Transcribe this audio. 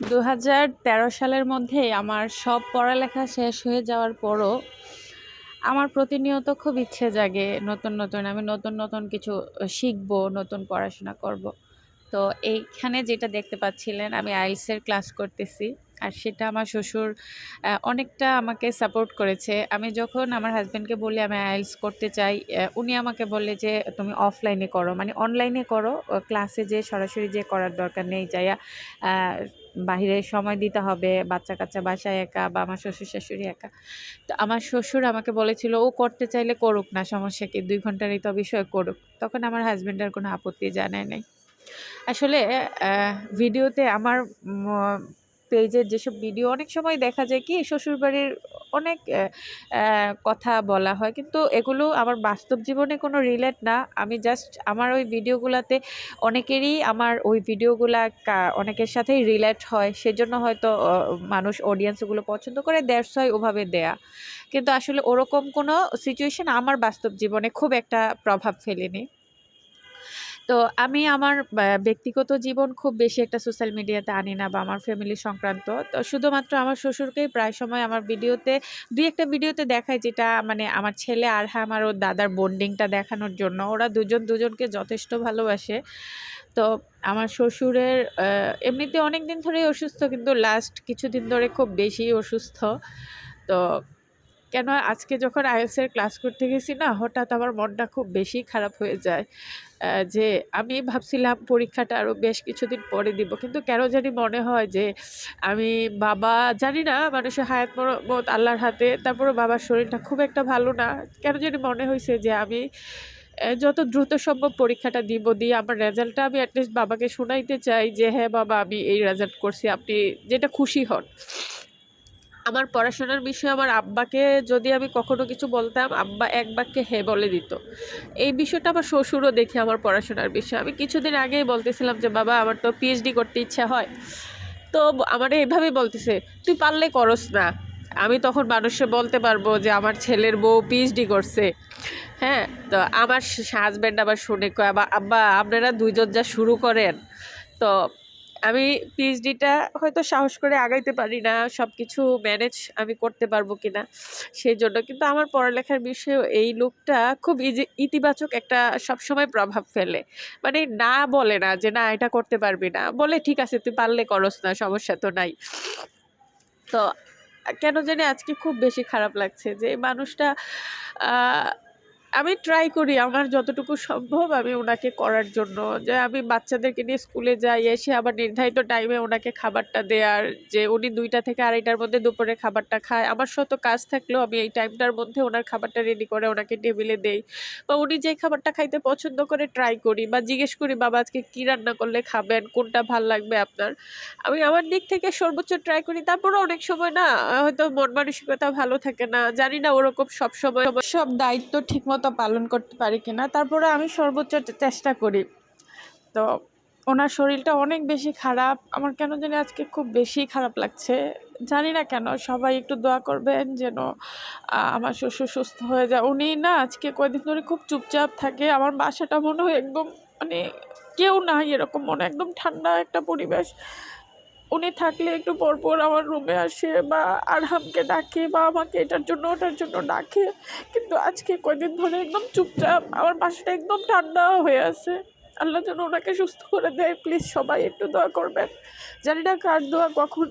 দু হাজার তেরো সালের মধ্যেই আমার সব পড়ালেখা শেষ হয়ে যাওয়ার পরও আমার প্রতিনিয়ত খুব ইচ্ছে জাগে নতুন নতুন, আমি নতুন নতুন কিছু শিখব, নতুন পড়াশোনা করব। তো এইখানে যেটা দেখতে পাচ্ছিলেন, আমি আইলসের ক্লাস করতেছি আর সেটা আমার শ্বশুর অনেকটা আমাকে সাপোর্ট করেছে আমি যখন আমার হাজব্যান্ডকে বলি আমি আইলস করতে চাই উনি আমাকে বললে যে, তুমি অফলাইনে করো মানে অনলাইনে করো ক্লাসে যে সরাসরি যে করার দরকার নেই, যাইয়া বাহিরে সময় দিতে হবে, বাচ্চা কাচ্চা বাসায় একা বা আমার শ্বশুর শাশুড়ি একা। তো আমার শ্বশুর আমাকে বলেছিল, ও করতে চাইলে করুক না, সমস্যা কি? দুই ঘণ্টার এই তো বিষয় করুক। তখন আমার হাজব্যান্ড আর কোনো আপত্তি জানায় নাই। আসলে ভিডিওতে আমার পেজের যেসব ভিডিও অনেক সময় দেখা যায় কি, শ্বশুরবাড়ির অনেক কথা বলা হয়। কিন্তু এগুলো আমার বাস্তব জীবনে কোনো রিলেট না। আমি জাস্ট আমার ওই ভিডিওগুলোতে অনেকেরই আমার ওই ভিডিওগুলা অনেকের সাথেই রিলেট হয়। সেজন্য হয়তো মানুষ অডিয়েন্সগুলো পছন্দ করে দ্যাটস হয় ওভাবে দেয়া। কিন্তু আসলে ওরকম কোনো সিচুয়েশন আমার বাস্তব জীবনে খুব একটা প্রভাব ফেলেনি। তো আমি আমার ব্যক্তিগত জীবন খুব বেশি একটা সোশ্যাল মিডিয়াতে আনি না বা আমার ফ্যামিলি সংক্রান্ত। তো শুধুমাত্র আমার শ্বশুরকেই প্রায় সময় আমার ভিডিওতে দুই একটা ভিডিওতে দেখায় যেটা মানে আমার ছেলে আরহাম আমার ওর দাদার বন্ডিংটা দেখানোর জন্য। ওরা দুজন দুজনকে যথেষ্ট ভালোবাসে। তো আমার শ্বশুরের এমনিতে অনেকদিন ধরেই অসুস্থ কিন্তু লাস্ট কিছুদিন ধরে খুব বেশি অসুস্থ। তো কেন আজকে যখন এর ক্লাস করতে গেছি না হঠাৎ আমার মনটা খুব বেশি খারাপ হয়ে যায়। যে আমি ভাবছিলাম পরীক্ষাটা আরও বেশ কিছুদিন পরে দিব। কিন্তু কেন জানি মনে হয় যে আমি বাবা জানি না মানুষের হায়াত মরণ আল্লাহর হাতে। তারপরেও বাবার শরীরটা খুব একটা ভালো না। কেন জানি মনে হয়েছে যে আমি যত দ্রুত সম্ভব পরীক্ষাটা দিব। দিয়ে আমার রেজাল্টটা আমি এটলিস্ট বাবাকে শোনাইতে চাই যে, "হ্যাঁ বাবা আমি এই রেজাল্ট করছি। আপনি যেটা খুশি হন।" আমার পড়াশোনার বিষয়ে আমার আব্বাকে যদি আমি কখনো কিছু বলতাম, আব্বা এক বাক্যে হ্যাঁ বলে দিত। এই বিষয়টা আমার শ্বশুরও দেখে আমার পড়াশোনার বিষয়ে। আমি কিছুদিন আগেই বলতেছিলাম যে, "বাবা আমার তো পিএইচডি করতে ইচ্ছা হয়।" তো আমার এভাবেই বলতেছে, "তুই পারলে করস না।" আমি তখন মানুষে বলতে পারব যে আমার ছেলের বউ পিএইচডি করছে। হ্যাঁ? তো আমার হাজব্যান্ড আবার শুনে কয়, "আবা আব্বা আপনারা ২ জন যা শুরু করেন।" তো আমি পিএইচডিটা হয়তো সাহস করে আগাইতে পারি না। সব কিছু ম্যানেজ আমি করতে পারব কিনা সেজন্য। কিন্তু আমার পড়ালেখার বিষয়েও এই লোকটা খুব ইজি ইতিবাচক একটা সবসময় প্রভাব ফেলে। মানে না বলে না যে, "না এটা করতে পারবি না।" বলে, "ঠিক আছে তুই পারলে করস না সমস্যা তো নাই।" তো কেন জানি আজকে খুব বেশি খারাপ লাগছে যে মানুষটা আমি ট্রাই করি আমার যতটুকু সম্ভব আমি ওনাকে করার জন্য। যে আমি বাচ্চাদেরকে নিয়ে স্কুলে যাই, এসে আবার নির্ধারিত টাইমে ওনাকে খাবারটা দেয়ার যে উনি দুইটা থেকে ২.৫টার মধ্যে দুপুরে খাবারটা খায়। আমার শত কাজ থাকলেও আমি এই টাইমটার মধ্যে ওনার খাবারটা রেডি করে ওনাকে টেবিলে দেই। বা উনি যে খাবারটা খাইতে পছন্দ করে ট্রাই করি বা জিজ্ঞেস করি, "বাবা আজকে কী রান্না করলে খাবেন? কোনটা ভালো লাগবে আপনার?" আমি আমার দিক থেকে সর্বোচ্চ ট্রাই করি। তারপরেও অনেক সময় না হয়তো মন মানসিকতা ভালো থাকে না। জানি না ওরকম সবসময় সব দায়িত্ব ঠিকমতো পালন করতে পারি কিনা। তারপরে আমি সর্বোচ্চ চেষ্টা করি। তো ওনার শরীরটা অনেক বেশি খারাপ। আমার কেন জানি আজকে খুব বেশিই খারাপ লাগছে। জানি না কেন? সবাই একটু দোয়া করবেন যেন আমার শ্বশুর সুস্থ হয়ে যায়। উনি না আজকে কয়েকদিন ধরে খুব চুপচাপ থাকে। আমার বাসাটা মনে হয় একদম মানে কেউ নাই এরকম মনে একদম ঠান্ডা একটা পরিবেশ। উনি থাকলে একটু পর, পর আমার রুমে আসে বা আরহামকে ডাকে বা আমাকে এটার জন্য ওটার জন্য ডাকে। কিন্তু আজকে কয়দিন ধরে একদম চুপচাপ। আমার বাসাটা একদম ঠান্ডা হয়ে আছে। আল্লাহ যেন ওনাকে সুস্থ করে দেয়। প্লিজ সবাই একটু দোয়া করবেন। জানি না কার দোয়া কখন